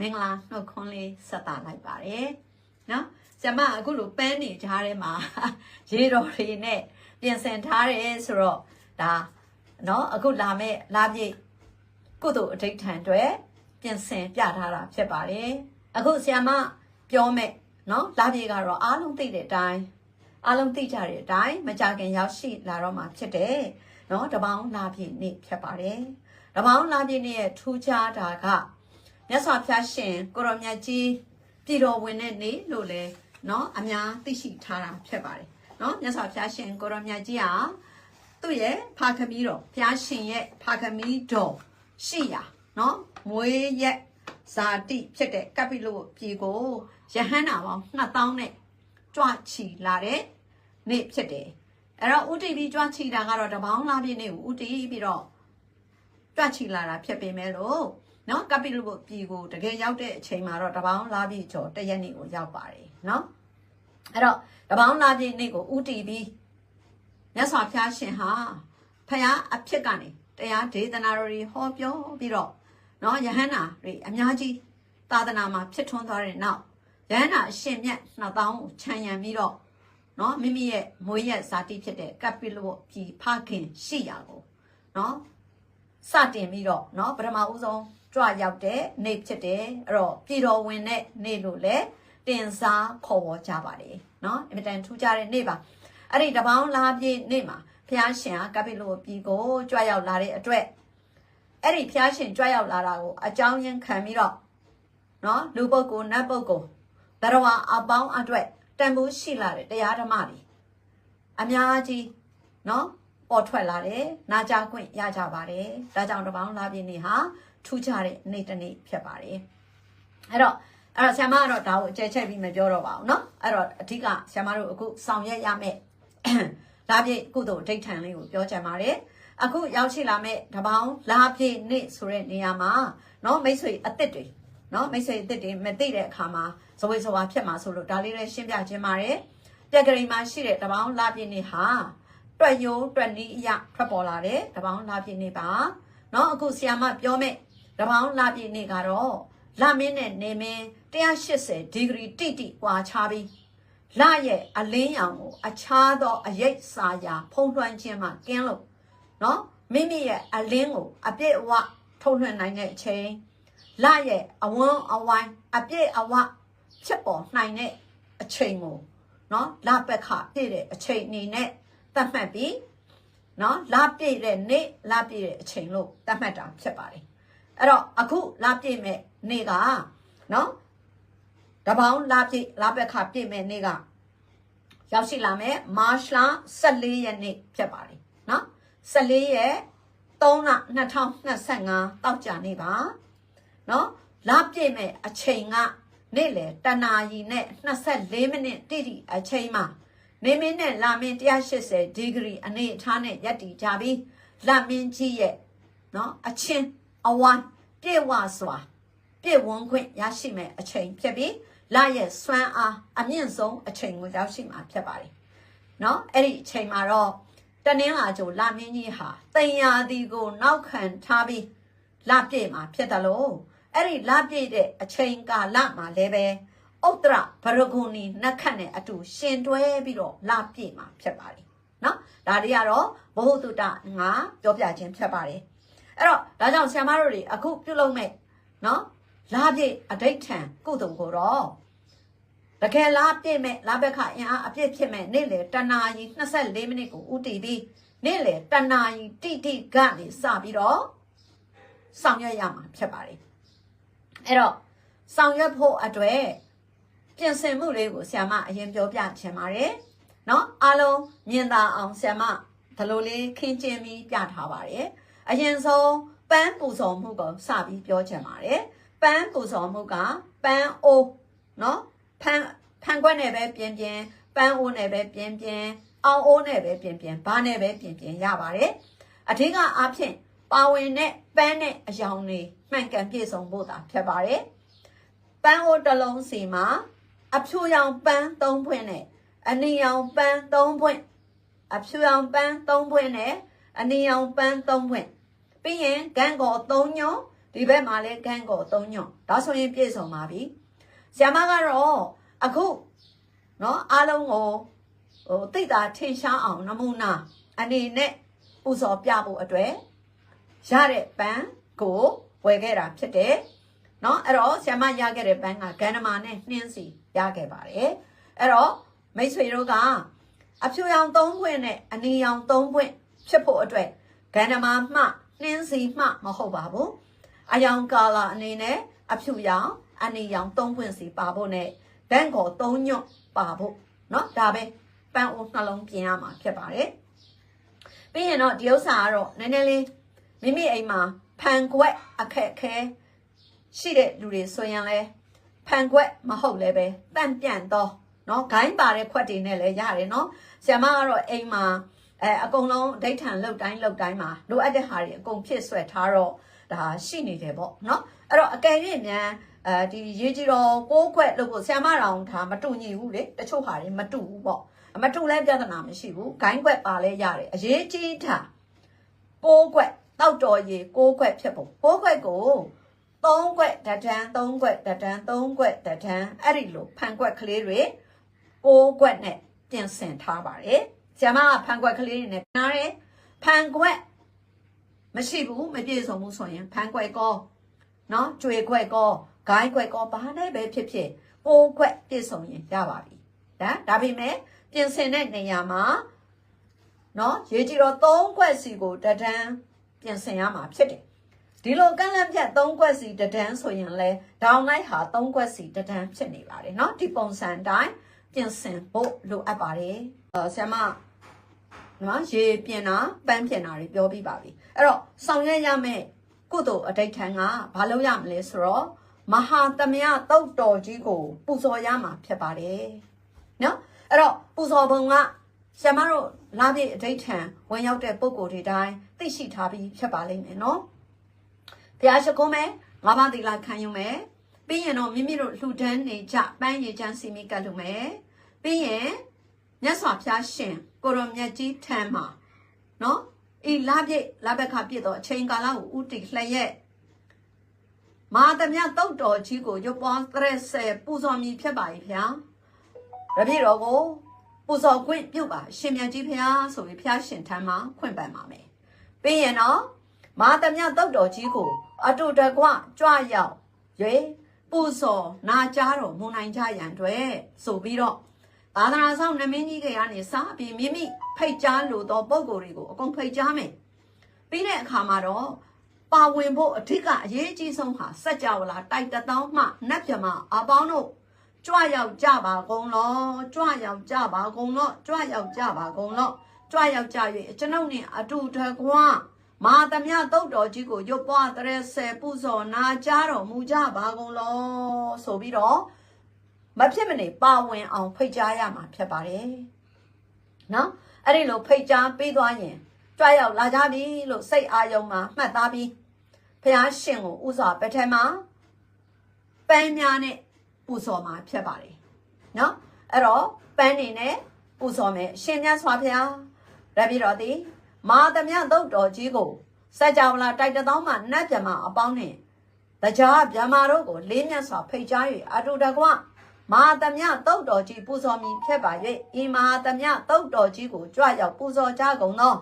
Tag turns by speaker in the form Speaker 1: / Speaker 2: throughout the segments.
Speaker 1: မင်္ဂလာနှုတ်ခွန်းလေးဆက်တာလိုက်ပါတယ်နော်ဆရာမအခုလိုပန်းနေကြားထဲမှာရေတော်တွေနဲ့ပြင်ဆင်ထားတယ်ဆိုတော့ဒါနော်အခုလာမဲ့လာပြည့်ကုသိုလ်အဋိဋ္ဌံတွေပြင်ဆင်ပြထားတာဖြစ်ပါတယ်အခုဆရာမပြောမဲ့နော်လာပြည့်ကတော့အားလုံးသိတဲ့အတိုင်းအားလုံးသိကြတဲ့အတိုင်းမကြခင်ရောက်ရှိလာတော့မှာဖြစ်တယ်နော်တပေါင်းလာပြည့်နေ့ဖြစ်ပါတယ်တပေါင်းလာပြည့်နေ့ရဲ့ထူးခြားတာက မြတ်စွာဘုရားရှင်ကိုရောမြတ်ကြီးပြည်တော်ဝင်တဲ့နေ့လို့လဲเนาะအများသိရှိထားတာဖြစ်ပါတယ်เนาะမြတ်စွာဘုရားရှင်ကိုရောမြတ်ကြီးဟာသူ့ရဲ့ဖာခမီးတော်ဘုရားရှင်ရဲ့ဖာခမီးတော်ရှိရာเนาะမွေးရက်ဇာတိဖြစ်တဲ့ကပိလုပြည်ကိုယဟန္တာပေါင်း2000နဲ့ကြွချီလာတဲ့နေ့ဖြစ်တယ်အဲ့တော့ဥတီပြီးကြွချီတာကတော့တပေါင်းလားပြည့်နေ့ကိုဥတီပြီးတော့ကြွချီလာတာဖြစ်ပေမဲ့လို့ နော်ကပိလုဘပြည်ကိုတကယ်ရောက်တဲ့အချိန်မှာတော့တပေါင်းလာပြည့်ကျော်တရက်နေ့ကိုရောက်ပါတယ်နော်အဲ့တော့တပေါင်းလာပြည့်နေ့ကိုဥတီပြီးမြတ်စွာဘုရားရှင်ဟာဖခင်အဖြစ်ကနေတရားဒေသနာတော်တွေဟောပြောပြီးတော့နော်ယဟန္တာတွေအများကြီးသာသနာမှာဖြစ်ထွန်းသွားတဲ့နောက်ယဟန္တာအရှင်မြတ်နှစ်တောင်းကိုခြံရံပြီးတော့နော်မိမိရဲ့မွေးရက်ဇာတိဖြစ်တဲ့ကပိလုပြည်ဖခင်ရှိရာကိုနော် စတင်ပြီးတော့เนาะပထမဦးဆုံးကြွရောက်တဲ့နေ့ဖြစ်တယ်အဲ့တော့ပြည်တော်ဝင်တဲ့နေ့လို့လည်းတင်စားခေါ်ဝေါ်ကြပါတယ်เนาะအင်မတန်ထူးခြားတဲ့နေ့ပါအဲ့ဒီတပေါင်းလားပြည့်နေ့မှာဖျားရှင်ကကပိလိုပြည်ကိုကြွရောက်လာတဲ့အတွက်အဲ့ဒီဖျားရှင်ကြွရောက်လာတာကိုအကြောင်းရင်းခံပြီးတော့เนาะလူပုဂ္ဂိုလ်နတ်ပုဂ္ဂိုလ်ဘရဝအပေါင်းအတွက်တန်ဖိုးရှိလာတဲ့တရားဓမ္မတွေအများကြီးเนาะ ပေါ်ထွက်လာတယ်။နာကြခွင့်ရကြပါတယ်။ဒါကြောင့်တပေါင်းလာပြည့်နေ့ဟာထူးခြားတဲ့နေ့တစ်နေ့ဖြစ်ပါတယ်။အဲ့တော့အဲ့တော့ဆ iam မကတော့ဒါကိုအကျယ်ချက်ပြီးမပြောတော့ပါဘူးเนาะ။အဲ့တော့အဓိကဆ iam မတို့အခုဆောင်ရွက်ရမယ့် လာပြည့်ကုသိုလ်အဋိဋ္ဌံလေးကိုပြောချင်ပါတယ်။အခုရောက်ရှိလာမယ့်တပေါင်းလာပြည့်နေ့ဆိုတဲ့နေရာမှာเนาะမိတ်ဆွေအစ်စ်တွေเนาะမိတ်ဆွေအစ်စ်တွေမသိတဲ့အခါမှာဇဝေဇဝါဖြစ်မှာဆိုလို့ဒါလေးလည်းရှင်းပြခြင်းပါတယ်။ပြက်ကလေးမှာရှိတဲ့တပေါင်းလာပြည့်နေ့ဟာ တွက်ရိုးတွက်နီးအရထွက်ပေါ်လာတယ်တပေါင်းလာပြည့်နေ့ပါเนาะအခုဆီယာမပြောမဲ့တပေါင်းလာပြည့်နေ့ကတော့လမင်းနဲ့နေမင်း180ဒီဂရီတိတိကွာခြားပြီးလရဲ့အလင်းရောင်ကိုအခြားသောအရိပ်စာရာဖုံးလွှမ်းခြင်းမှကင်းလို့เนาะမိမိရဲ့အလင်းကိုအပြည့်အဝထုတ်လွှင့်နိုင်တဲ့အချိန်လရဲ့အဝန်းအဝိုင်းအပြည့်အဝဖြစ်ပေါ်နိုင်တဲ့အချိန်ကိုเนาะလပက်ခပြည့်တဲ့အချိန်အနေနဲ့ သတ်မှတ်ပြီးနော်လာပြည့်တဲ့နေ့လာပြည့်တဲ့အချိန်လို့သတ်မှတ်တာဖြစ်ပါတယ်အဲ့တော့အခုလာပြည့်မဲ့နေ့ကနော်တပေါင်းလာပြည့်လာပက်ခပြည့်မဲ့နေ့ကရောက်ရှိလာမယ်မာရှလာ14ရက်နေ့ဖြစ်ပါတယ်နော်14ရက်3လ2025တောက်ကြနေ့ပါနော်လာပြည့်မဲ့အချိန်ကနေ့လေတနာရီနဲ့24မိနစ်တိတိအချိန်မှာ နေမင်းနဲ့လာမင်း180ဒီဂရီအနေအထားနဲ့ရပ်တည်ကြပြီးလာမင်းကြီးရဲ့နော်အချင်းအဝိုင်းပြေဝစွာပြေဝန်းခွင့်ရရှိမဲ့အချိန်ဖြစ်ပြီးလာရဲ့စွမ်းအားအမြင့်ဆုံးအချိန်ကိုရောက်ရှိမှာဖြစ်ပါတယ်နော်အဲ့ဒီအချိန်မှာတော့တနင်္လာကြိုလာမင်းကြီးဟာတင်ယာဒီကိုနောက်ခံထားပြီးလာပြည့်မှာဖြစ်တယ်လို့အဲ့ဒီလာပြည့်တဲ့အချိန်ကာလမှာလည်းပဲ ဥတ္တရဘရဂုဏီနတ်ခတ်နဲ့အတူရှင်တွဲပြီးတော့လာပြည့်မှာဖြစ်ပါတယ်နော်ဒါတွေကတော့ဘုဟုတုတငါပြောပြခြင်းဖြစ်ပါတယ်အဲ့တော့ဒါကြောင့်ဆရာမတို့တွေအခုပြုလုပ်မဲ့နော်လာပြည့်အဋိဋ္ဌံကုသိုလ်ကိုတော့တကယ်လားပြည့်မဲ့လာဘက်ခအင်အားအပြည့်ဖြစ်မဲ့နေ့လေတနာရီ24မိနစ်ကိုဥတီပြီးနေ့လေတနာရီတိတိကနေစပြီးတော့ဆောင်ရွက်ရမှာဖြစ်ပါတယ်အဲ့တော့ဆောင်ရွက်ဖို့အတွက် ပြင်ဆင်မှုလေးကိုဆ iam မအရင်ပြောပြချင်ပါတယ်။နော်အားလုံးမြင်သာအောင်ဆ iam မဒီလိုလေးခင်းကျင်းပြီးပြထားပါတယ်။အရင်ဆုံးပန်းပူဇော်မှုကိုစပြီးပြောချင်ပါတယ်။ပန်းပူဇော်မှုကပန်းအိုးနော်ဖန်ဖန်ခွက်နဲ့ပဲပြင်းပြင်းပန်းအိုးနဲ့ပဲပြင်းပြင်းအောင်အိုးနဲ့ပဲပြင်းပြင်းဘာနဲ့ပဲပြင်းပြင်းရပါတယ်။အထက်ကအားဖြင့်ပါဝင်တဲ့ပန်းနဲ့အယောင်တွေမှန်ကန်ပြည့်စုံဖို့သာဖြစ်ပါတယ်။ပန်းအိုးတစ်လုံးစီမှာ အဖြူရောင်ပန်း၃ဖွင့်နဲ့အနီရောင်ပန်း၃ဖွင့်အဖြူရောင်ပန်း၃ဖွင့်နဲ့အနီရောင်ပန်း၃ဖွင့်ပြီးရင်ဂန်ကော၃ညော ဒီဘက်မှာလည်းကန်းကို၃ညွန့်ဒါဆိုရင်ပြည့်စုံပါပြီဆ iam မကတော့အခုเนาะအားလုံးကိုဟိုတိတ်တာထင်ရှားအောင်နမူနာအနေနဲ့ပူဇော်ပြဖို့အတွက်ရတဲ့ပန်းကိုဝယ်ခဲ့တာဖြစ်တယ်เนาะအဲ့တော့ဆ iam မရခဲ့တဲ့ပန်းကဂန္ဓမာနဲ့နှင်းစီ ရခဲ့ပါတယ်အဲ့တော့မိတ်ဆွေတို့ကအဖြူရောင်၃ခွင့်နဲ့အနီရောင်၃ခွင့်ဖြစ်ဖို့အတွက်ဂန္ဓမာမှနှင်းစီမှမဟုတ်ပါဘူးအယောင်ကာလာအနေနဲ့အဖြူရောင်အနီရောင်၃ခွင့်စီပါဖို့နဲ့ဘန့်ကို၃ညွတ်ပါဖို့เนาะဒါပဲပန်းအိုးနှလုံးပြင်ရမှာဖြစ်ပါတယ်ပြီးရင်တော့ဒီဥစ္စာကတော့နည်းနည်းလေးမိမိအိမ်မှာဖန်ခွက်အခက်အခဲရှိတဲ့လူတွေဆိုရင်လဲ ဖန်ခွက်မဟုတ်လဲပဲတန့်ပြန့်တော့เนาะဂိုင်းပါတဲ့ခွက်တွေနဲ့လည်းရတယ်เนาะဆ iam မကတော့အိမ်မှာအဲအကုန်လုံးဒိဋ္ဌံလောက်တိုင်းလောက်တိုင်းမှာလိုအပ်တဲ့ဟာတွေအကုန်ဖြစ်ဆွဲထားတော့ဒါရှိနေတယ်ပေါ့เนาะအဲ့တော့အကယ်၍မြန်အဲဒီရေးကြီးတော့ကိုးခွက်လို့ကိုဆ iam မတော်ဒါမတူညီဘူးလေတချို့ဟာတွေမတူဘူးပေါ့မတူလဲပြဿနာမရှိဘူးဂိုင်းခွက်ပါလဲရတယ်အရေးကြီးတာကိုးခွက်တောက်တော်ရေကိုးခွက်ဖြစ်ဖို့ကိုးခွက်ကို သုံးခွက်တဒန်းသုံးခွက်တဒန်းသုံးခွက်တဒန်းအဲ့ဒီလိုဖန်ခွက်ကလေးတွေကိုးခွက်နဲ့ပြင်ဆင်ထားပါတယ်ဆ iam မကဖန်ခွက်ကလေးတွေနဲ့နားတယ်ဖန်ခွက်မရှိဘူးမပြည့်စုံဘူးဆိုရင်ဖန်ခွက်ကောနော်ကျွေခွက်ကောဂိုင်းခွက်ကောဘာနဲ့ပဲဖြစ်ဖြစ်ကိုးခွက်ပြည့်စုံရင်ရပါပြီဒါဒါပေမဲ့ပြင်ဆင်တဲ့နေရာမှာနော်ရေကြည်တော့၃ခွက်စီကိုတဒန်းပြင်ဆင်ရမှာဖြစ်တယ် ဒီလိုကန့်လန့်ဖြတ်၃ခွက်စီတဒန်းဆိုရင်လဲဒေါင်းလိုက်ဟာ၃ခွက်စီတဒန်းဖြစ်နေပါတယ်เนาะဒီပုံစံတိုင်းပြင်ဆင်ဖို့လိုအပ်ပါတယ်အဲဆ iam မနော်ရေပြင်တာပန်းပြင်တာတွေပြောပြီးပါပြီအဲ့တော့ဆောင်ရွက်ရမယ့်ကုသိုလ်အဋိဋ္ဌံကဘာလို့ရမလဲဆိုတော့မဟာသမယတုတ်တော်ကြီးကိုပူဇော်ရမှာဖြစ်ပါတယ်နော်အဲ့တော့ပူဇော်ပုံကဆ iam မတို့လာပြည့်အဋိဋ္ဌံဝင်ရောက်တဲ့ပုံကိုယ်တွေတိုင်းသိရှိထားပြီးဖြစ်ပါလိမ့်မယ်နော် ဘုရားရှိခိုးမယ်ငါးပါးသီလခံယူမယ်ပြီးရင်တော့မိမိတို့လှူဒန်းနေကြပန်းရည်ချမ်းစီမိကတ်လူမယ်ပြီးရင်မြတ်စွာဘုရားရှင်ကိုရောမြတ်ကြီးထံမှာနော်ဤလပြည့်လဘက်ခပြည့်တော့အချိန်ကာလကိုဥတီလျက်မာသမြတုတ်တော်ကြီးကိုရွပွားသရက်ဆယ်ပူဇော်မည်ဖြစ်ပါ၏ဗျာရပြည့်တော်ကိုပူဇော်ခွင့်ပြုပါရှင်မြတ်ကြီးဖျားဆိုပြီးဖျားရှင်ထံမှာခွင့်ပန်ပါမယ်ပြီးရင်တော့မာသမြတုတ်တော်ကြီးကို အတုတကွကြွရောက်ရွေပူဇော်နာကြားတော်မွန်နိုင်ကြရန်အတွက်ဆိုပြီးတော့သာသနာဆောင်နမင်းကြီးကကနေစပြီးမိမိဖိတ်ကြားလို့သောပုံကိုယ်တွေကိုအကုန်ဖိတ်ကြားမယ်ပြီးတဲ့အခါမှာတော့ပါဝင်ဖို့အထက်ကအရေးကြီးဆုံးဟာစัจ java လာတိုက်တသောမှနတ်ပြမအပေါင်းတို့ကြွရောက်ကြပါကုန်လောကြွရောက်ကြပါကုန်လောကြွရောက်ကြပါကုန်လောကြွရောက်ကြ၍ကျွန်ုပ်နှင့်အတူတကွာ မာသမြတုတ်တော်ကြီးကိုရွတ်ပွားတရဲဆယ်ပူဇော်နာကြားတော်မူကြပါကုန်လောဆိုပြီးတော့မဖြစ်မနေပါဝင်အောင်ဖိတ်ကြားရမှာဖြစ်ပါတယ်နော်အဲ့ဒီလိုဖိတ်ကြားပေးသွားရင်ကြွရောက်လာကြပြီလို့စိတ်အာယုံမှာမှတ်သားပြီးဖះရှင်ကိုဥစွာပထမပန်းများနဲ့ပူဇော်မှာဖြစ်ပါတယ်နော်အဲ့တော့ပန်းနေနဲ့ပူဇော်မယ်ရှင်မြတ်စွာဘုရားရပြီတော်သည် မာသမြသုတ်တော်ကြီးကိုစัจ java လာတိုက်တသောမှနတ်မြမအပေါင်းနဲ့တရားဗျမာတို့ကိုလေးမြတ်စွာဖိတ်ကြား၍အတူတကွမဟာတမြတုတ်တော်ကြီးပူဇော်မည်ဖြစ်ပါ၍ဤမဟာတမြတုတ်တော်ကြီးကိုကြွရောက်ပူဇော်ကြကုန်သော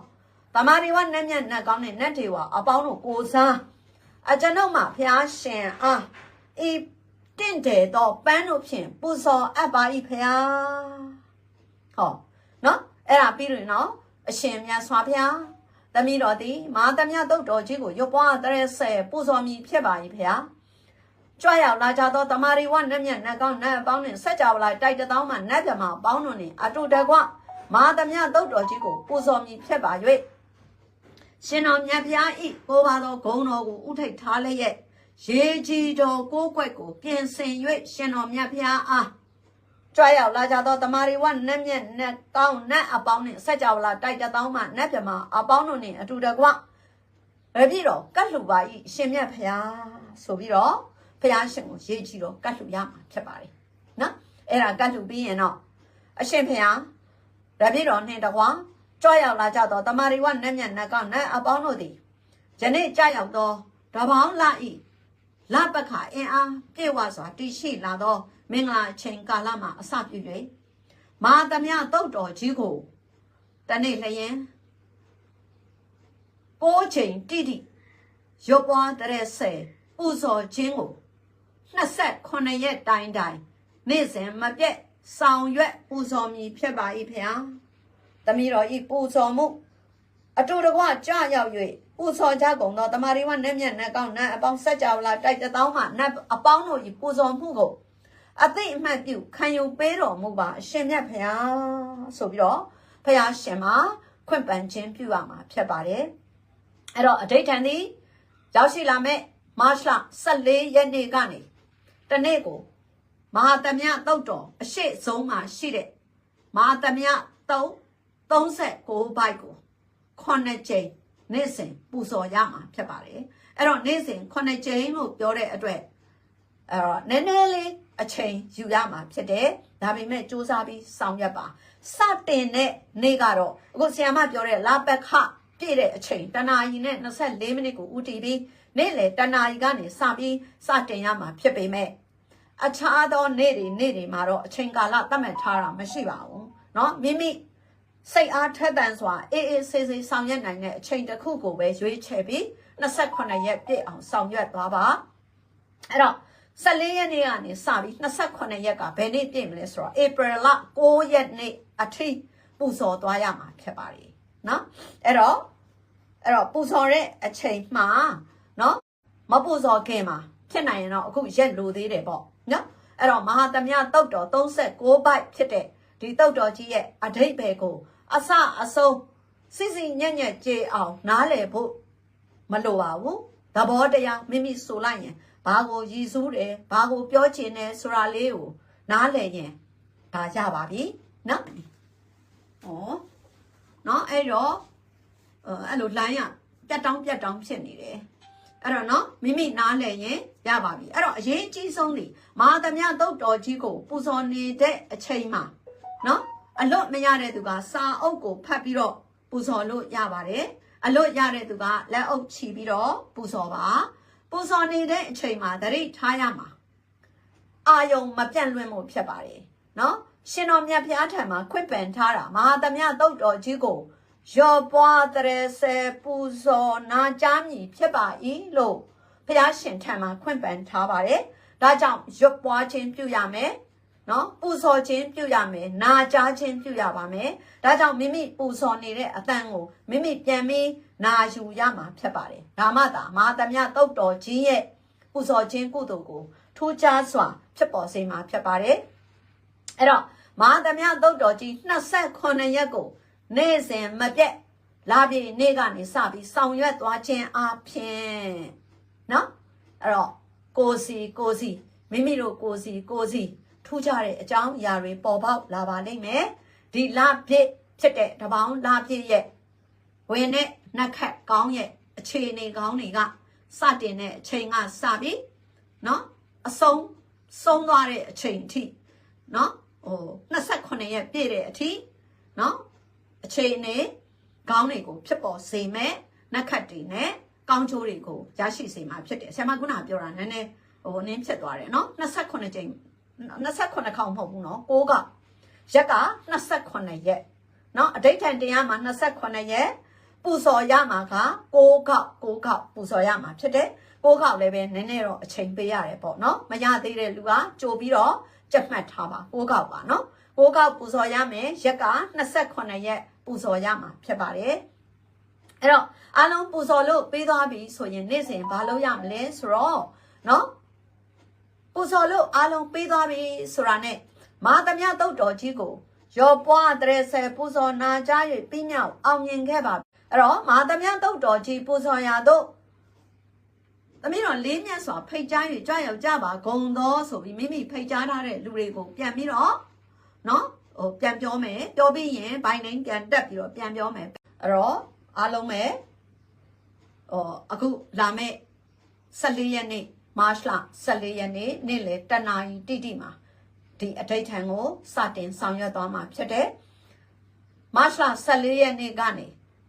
Speaker 1: တမာရီဝနတ်မြတ်နတ်ကောင်းနဲ့နတ်တွေဝအပေါင်းတို့ကိုစားအကျွန်ုပ်မှဖျားရှင်အားဤတင့်တယ်သောပန်းတို့ဖြင့်ပူဇော်အပ်ပါ၏ဖျားဟောနော်အဲ့ဒါပြီးရင်နော် အရှင်မြတ်စွာဘုရားသမီးတော်သည်မဟာတမြတုတ်တော်ကြီးကိုရွတ်ပွားတရဲဆဲပူဇော်မည်ဖြစ်ပါ၏ဖျားကြွရောက်လာကြသောတမာရီဝနတ်မြတ်နတ်ကောင်းနတ်အပေါင်းနှင့်ဆက်ကြဝလာတိုက်တသောမှနတ်ပြမအပေါင်းတို့နှင့်အတူတကွမဟာသမြသုတ်တော်ကြီးကိုပူဇော်မည်ဖြစ်ပါ၍ရှင်တော်မြတ်ဖျားဤကိုပါသောဂုံတော်ကိုဥထိတ်ထားလျက်ရေကြီးတော်ကိုးကွက်ကိုပြင်ဆင်၍ရှင်တော်မြတ်ဖျားအား ကြွရောက်လာကြသောတမာရီဝနတ်မြတ်နတ်ကောင်းနတ်အပေါင်းနှင့်ဆက်ကြဝလာတိုက်တသောမှနတ်ပြမအပေါင်းတို့နှင့်အတူတကွရပြီတော့ကတ်လှူပါဤရှင်မြတ်ဖျားဆိုပြီးတော့ဖះရှင်ကိုရေးကြည့်တော့ကတ်လှူရမှာဖြစ်ပါတယ်နော်အဲ့ဒါကတ်လှူပြီးရင်တော့အရှင်ဖះရပြည့်တော်နှင့်တကွာကြွရောက်လာကြတော့တမာရီဝနတ်မြတ်နတ်ကောင်းနတ်အပေါင်းတို့သည်ယနေ့ကြရောက်သောတပေါင်းလာဤလပတ်ခအင်အားပြေဝစွာတည်ရှိလာသော မင်္ဂလာအချိန်ကာလမှာအစပြု၍မာသမယတုတ်တော်ကြီးကိုတနေ့လျင်ကိုးချိန်တိတိရုပ်ပွားတဲ့ဆယ်ပူဇော်ခြင်းကို28ရက်တိုင်တိုင်နေ့စဉ်မပြတ်ဆောင်ရွက်ပူဇော်မည်ဖြစ်ပါ၏ဖျား။တမီတော်ဤပူဇော်မှုအတူတကွကြရောက်၍ပူဇော်ကြကုန်သောတမာရီဝနဲ့မျက်နှာကောင်းနတ်အပေါင်းဆက်ကြဝဠာတိုက်တသောင်းမှနတ်အပေါင်းတို့ဤပူဇော်မှုကို အသိအမှတ်ပြုခံယူပေးတော်မူပါအရှင်မြတ်ဖျားဆိုပြီးတော့ဖျားရှင်မှာခွင့်ပန်ခြင်းပြုရမှာဖြစ်ပါတယ်။အဲ့တော့အဋိဋ္ဌံသည်ရောက်ရှိလာမဲ့မတ်လ14ရက်နေ့ကနေတနေ့ကိုမဟာသမယတုတ်တော်အရှိဆုံးမှာရှိတဲ့မဟာသမယတုတ်39ဘိုက်ကို9ကြိမ်နေ့စဉ်ပူဇော်ရမှာဖြစ်ပါတယ်အဲ့တော့နေ့စဉ်9ကြိမ်လို့ပြောတဲ့အတွက် အဲ့တော့နည်းနည်းလေးအချိန်ယူရမှာဖြစ်တယ်ဒါပေမဲ့စူးစမ်းပြီးဆောင်ရွက်ပါစတင်တဲ့နေ့ကတော့အခုဆီယမပြောတဲ့လာပခပြည့်တဲ့အချိန်တနာရီနဲ့24မိနစ်ကိုဦးတည်ပြီးနေ့လေတနာရီကနေစပြီးစတင်ရမှာဖြစ်ပေမဲ့အခြားသောနေ့တွေနေ့တွေမှာတော့အချိန်ကာလသတ်မှတ်ထားတာမရှိပါဘူးเนาะမိမိစိတ်အားထက်သန်စွာအေးအေးဆေးဆေးဆောင်ရွက်နိုင်တဲ့အချိန်တစ်ခုကိုပဲရွေးချယ်ပြီး28ရက်ပြည့်အောင်ဆောင်ရွက်သွားပါအဲ့တော့ 14ရက်နေ့ကနေစပြီး28ရက်ကဘယ်နေ့ပြည့်မလဲဆိုတော့ April လ9ရက်နေ့အထိပူဇော်သွားရမှာဖြစ်ပါတယ်เนาะအဲ့တော့အဲ့တော့ပူဇော်တဲ့အချိန်မှာเนาะမပူဇော်ခင်မှာဖြစ်နိုင်ရင်တော့အခုရက်လိုသေးတယ်ပေါ့เนาะအဲ့တော့မဟာသမယတုတ်တော်36ဘိုက်ဖြစ်တဲ့ဒီတုတ်တော်ကြီးရဲ့အဓိပ္ပာယ်ကိုအစအဆုံးစစ်စစ်ညံ့ညံ့ကြေအောင်နားလည်ဖို့မလိုပါဘူးသဘောတရားမိမိဆိုလိုက်ရင် ဘာကိုရည်စူးတယ်ဘာကိုပြောချင်တယ်ဆိုတာလေးကိုနားလည်ရင်ဒါရပါပြီနော်ဩနော်အဲ့တော့အဲ့လိုလိုင်းရပြတ်တောင်းပြတ်တောင်းဖြစ်နေတယ်အဲ့တော့နော်မိမိနားလည်ရင်ရပါပြီအဲ့တော့အရေးကြီးဆုံးလေမဟာသမယတုတ်တော်ကြီးကိုပူဇော်နေတဲ့အချိန်မှာနော်အလွတ်မရတဲ့သူကစာအုပ်ကိုဖတ်ပြီးတော့ပူဇော်လို့ရပါတယ်အလွတ်ရတဲ့သူကလက်အုပ်ချီပြီးတော့ပူဇော်ပါ ပူဇော်နေတဲ့အချိန်မှာသတိထားရမှာအာယုံမပြန့်လွင့်မှုဖြစ်ပါတယ်နော်ရှင်တော်မြတ်ဖျားထံမှာခွင့်ပန်ထားတာမဟာသမယတုတ်တော်ကြီးကိုရော်ပွားတရဆယ်ပူဇော်နာကြားမည်ဖြစ်ပါ၏လို့ဖျားရှင်ထံမှာခွင့်ပန်ထားပါတယ်ဒါကြောင့်ရွတ်ပွားခြင်းပြုရမယ် နော်ပူဇော်ခြင်းပြုရမယ်နာကြားခြင်းပြုရပါမယ်ဒါကြောင့်မိမိပူဇော်နေတဲ့အတန်ကိုမိမိပြန်ပြီးနာယူရမှာဖြစ်ပါတယ်ဒါမှသာမာသမယတုတ်တော်ကြီးရဲ့ပူဇော်ခြင်းကုသိုလ်ကိုထူးခြားစွာဖြစ်ပေါ်စေမှာဖြစ်ပါတယ်အဲ့တော့မာသမယတုတ်တော်ကြီး28ရက်ကိုနေ့စဉ်မပြတ်လာပြီနေ့ကနေစပြီးဆောင်ရွက်သွားခြင်းအပြင်နော်အဲ့တော့ကိုစီကိုစီမိမိတို့ကိုစီကိုစီ ထူးခြားတဲ့အကြောင်းအရာတွေပေါ်ပေါက်လာပါလိမ့်မယ်ဒီလပြည့်ဖြစ်တဲ့တပေါင်းလပြည့်ရဲ့ဝင်တဲ့နှက်ခတ်ကောင်းရဲ့အခြေအနေကောင်းတွေကစတင်တဲ့အချိန်ကစပြီးเนาะအဆုံးဆုံးသွားတဲ့အချိန်အထိเนาะဟို28ရက်ပြည့်တဲ့အထိเนาะအချိန်အနေကောင်းတွေကိုဖြစ်ပေါ်စေမယ်နှက်ခတ်တွေနဲ့ကောင်းချိုးတွေကိုရရှိစေမှာဖြစ်တယ်ဆရာမကနာပြောတာနည်းနည်းဟိုနင်းဖြစ်သွားတယ်เนาะ28ချိန် 28ခေါင်မဟုတ်ဘူးနော်6ခေါင်ရက်က28ရက်နော်အဋိဋ္ဌံတရားမှာ28ရက်ပူဇော်ရမှာက6ခေါက်6ခေါက်ပူဇော်ရမှာဖြစ်တယ်6ခေါက်လည်းပဲနည်းနည်းတော့အချိန်ပေးရတယ်ပေါ့နော်မရသေးတဲ့လူကကြိုပြီးတော့ကြက်မှတ်ထားပါ6ခေါက်ပါနော်6ခေါက်ပူဇော်ရမယ်ရက်က28ရက်ပူဇော်ရမှာဖြစ်ပါတယ်အဲ့တော့အလုံးပူဇော်လို့ပေးသွားပြီဆိုရင်နေ့စဉ်မလုပ်ရမလဲဆိုတော့နော် ပူဇော်လို့အားလုံးပေးသွားပြီဆိုတာနဲ့မာသမြတုတ်တော်ကြီးကိုရောပွားတရေဆယ်ပူဇော်နာကြ၍ပြမြောက်အောင်မြင်ခဲ့ပါအဲ့တော့မာသမြတုတ်တော်ကြီးပူဇော်ရာတို့သမီးတော်လေးမြတ်စွာဖိတ်ကြား၍ကြွရောက်ကြပါဂုံတော်ဆိုပြီးမိမိဖိတ်ကြားထားတဲ့လူတွေကိုပြန်ပြီးတော့နော်ဟိုပြန်ပြောမယ်ပြောပြီးရင်ဘိုင်းတိုင်းပြန်တက်ပြီးတော့ပြန်ပြောမယ်အဲ့တော့အားလုံးပဲဟိုအခုလာမယ့်14ရက်နေ့ မတ်လ14ရက်နေ့နေ့လေတနာရီတိတိမှာဒီအထိတ်ထံကိုစတင်ဆောင်ရွက်သွားမှာဖြစ်တယ်မတ်လ14ရက်နေ့ကနေ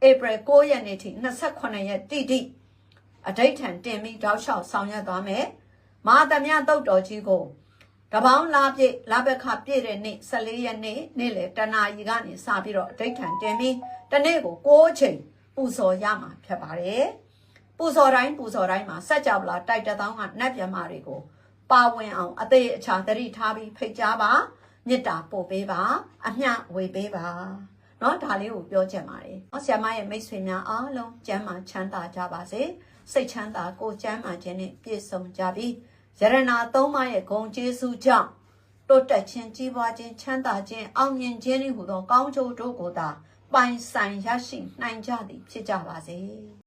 Speaker 1: ဧပြီ9ရက်နေ့ထိ28ရက်တိတိအထိတ်ထံတင်ပြီးတောက်လျှောက်ဆောင်ရွက်သွားမယ်မာသမယတုတ်တော်ကြီးကိုတပေါင်းလာပြည့်လာဘက်ခပြည့်တဲ့နေ့14ရက်နေ့နေ့လေတနာရီကနေစပြီးတော့အဋိဋ္ဌံတင်ပြီးတနေ့ကို6ချိန်ပူဇော်ရမှာဖြစ်ပါတယ် ပူဇော်တိုင်းပူဇော်တိုင်းမှာစัจ java လာတိုက်တသောင်းကနတ်မြမာတွေကိုပါဝင်အောင်အသေးအချာတတိထားပြီးဖိတ်ကြားပါမေတ္တာပို့ပေးပါအမျှဝေပေးပါเนาะဒါလေးကိုပြောချင်ပါတယ်။ဟောဆ iam ရဲ့မိတ်ဆွေများအားလုံးကျမ်းမာချမ်းသာကြပါစေ။စိတ်ချမ်းသာကိုယ်ကျမ်းမာခြင်းနဲ့ပြည့်စုံကြပြီးယရနာသုံးပါးရဲ့ဂုဏ်ကျေးဇူးကြောင့်တိုးတက်ခြင်းကြီးပွားခြင်းချမ်းသာခြင်းအောင်မြင်ခြင်းဤဟူသောကောင်းကျိုးတို့ကိုသာပိုင်ဆိုင်ရရှိနိုင်ကြသည်ဖြစ်ကြပါစေ။